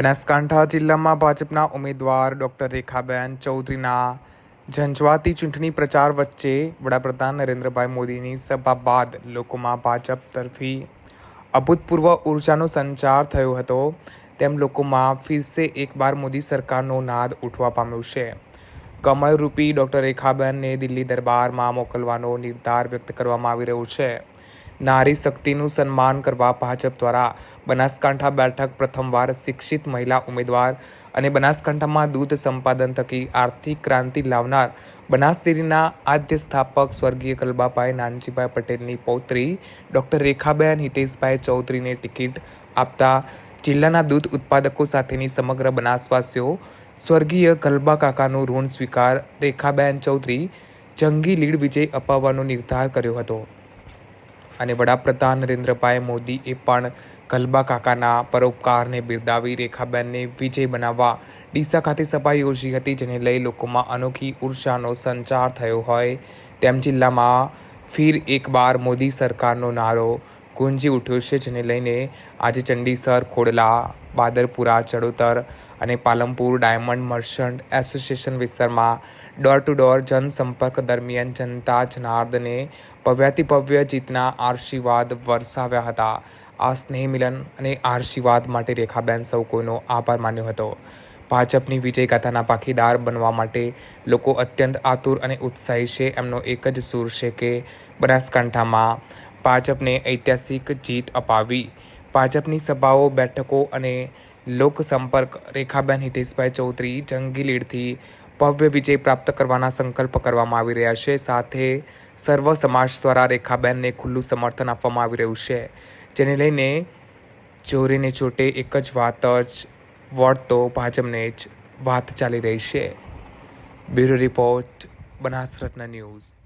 બનાસકાંઠા જિલ્લામાં ભાજપના ઉમેદવાર ડોક્ટર રેખાબેન ચૌધરીના ઝંઝવાતી ચૂંટણી પ્રચાર વચ્ચે વડાપ્રધાન નરેન્દ્રભાઈ મોદીની સભા બાદ લોકોમાં ભાજપ તરફી અભૂતપૂર્વ ઉર્જાનો સંચાર થયો હતો. તેમ લોકોમાં ફિરસે એકવાર મોદી સરકારનો નાદ ઉઠવા પામ્યો છે. કમળરૂપી ડોક્ટર રેખાબેનને દિલ્હી દરબારમાં મોકલવાનો નિર્ધાર વ્યક્ત કરવામાં આવી રહ્યો છે. નારી શક્તિનું સન્માન કરવા ભાજપ દ્વારા બનાસકાંઠા બેઠક પ્રથમવાર શિક્ષિત મહિલા ઉમેદવાર અને બનાસકાંઠામાં દૂધ સંપાદન થકી આર્થિક ક્રાંતિ લાવનાર બનાસ ડેરીના આદ્ય સ્થાપક સ્વર્ગીય કલબાભાઈ નાનજીભાઈ પટેલની પૌત્રી ડૉક્ટર રેખાબેન હિતેશભાઈ ચૌધરીને ટિકિટ આપતા જિલ્લાના દૂધ ઉત્પાદકો સાથેની સમગ્ર બનાસવાસીઓ સ્વર્ગીય કલબા કાકાનું ઋણ સ્વીકાર રેખાબેન ચૌધરી જંગી લીડ વિજય અપાવવાનો નિર્ધાર કર્યો હતો. અને વડાપ્રધાન નરેન્દ્રભાઈ મોદીએ પણ કલબા કાકાના પરોપકારને બિરદાવી રેખાબેનને વિજય બનાવવા ડીસા ખાતે સભા યોજી હતી, જેને લઈ લોકોમાં અનોખી ઉર્જાનો સંચાર થયો હોય. તેમ જિલ્લામાં ફિર એકબાર મોદી સરકારનો નારો ગુંજી ઉઠ્યો છે, જેને લઈને આજે ચંડીસર, ખોડલા, બાદરપુરા, ચડોતર અને પાલમપુર ડાયમંડ મર્ચન્ટ એસોસિએશન વિસ્તારમાં ડોર ટુ ડોર જનસંપર્ક દરમિયાન જનતા જનાર્દને ભવ્યાતિ ભવ્ય જીતના આશીર્વાદ વરસાવ્યા હતા. આ સ્નેહ મિલન અને આશીર્વાદ માટે રેખાબેન સૌ કોઈનો આભાર માન્યો હતો. ભાજપની વિજય ગાથાના પાખીદાર બનવા માટે લોકો અત્યંત આતુર અને ઉત્સાહી છે. એમનો એક જ સૂર છે કે બનાસકાંઠામાં ભાજપને ઐતિહાસિક જીત અપાવી. ભાજપની સભાઓ, બેઠકો અને લોકસંપર્ક રેખાબેન હિતેશભાઈ ચૌધરી જંગી લીડથી ભવ્ય વિજય પ્રાપ્ત કરવાના સંકલ્પ કરવામાં આવી રહ્યા છે. સાથે સર્વ સમાજ દ્વારા રેખાબેનને ખુલ્લું સમર્થન આપવામાં આવી રહ્યું છે. જેને લઈને ચોરીને ચોટે એક જ વાત જ, વોટ ભાજપને જ વાત ચાલી રહી છે. Bureau report, Banasratna news.